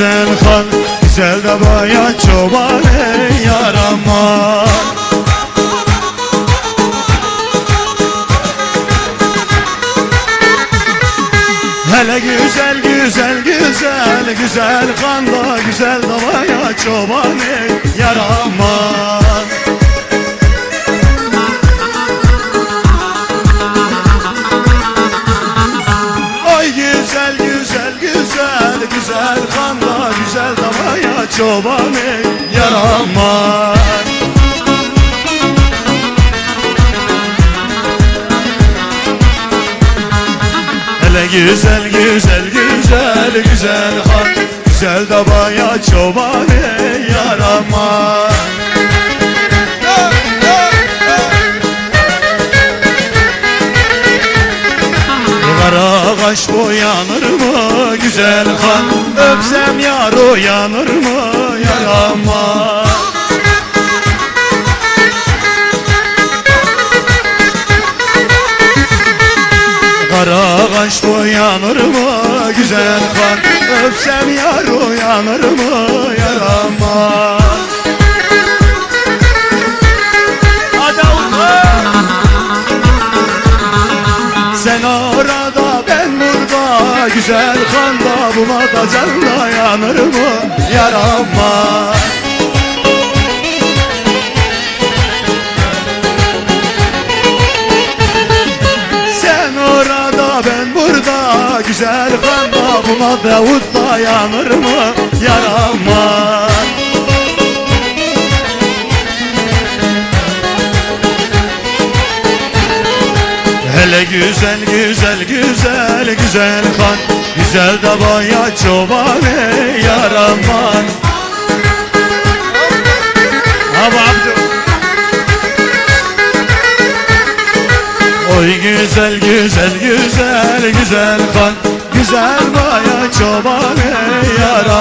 güzel kan Güzel de bayan çoban ey yarama. Hele güzel güzel güzel güzel kanda güzel davaya çoban ey yaraman çoban ey Hele güzel güzel güzel güzel han Güzel davaya çoban ey yaraman Kara kaş boyanır mı? Güzel han Öpsem yar uyanır mı? Yarama Kara kaş boyanır mı? Güzel kan. Öpsem yar uyanır mı? Yarama Güzel kanda buna da can dayanır mı? Yarama Sen orada ben burada. Güzel kanda buna Davut dayanır mı? Yarama güzel güzel güzel güzel kan. Güzel de baya çoban ey yaraman Oy güzel güzel güzel güzel kan. Güzel baya çoban ey yaraman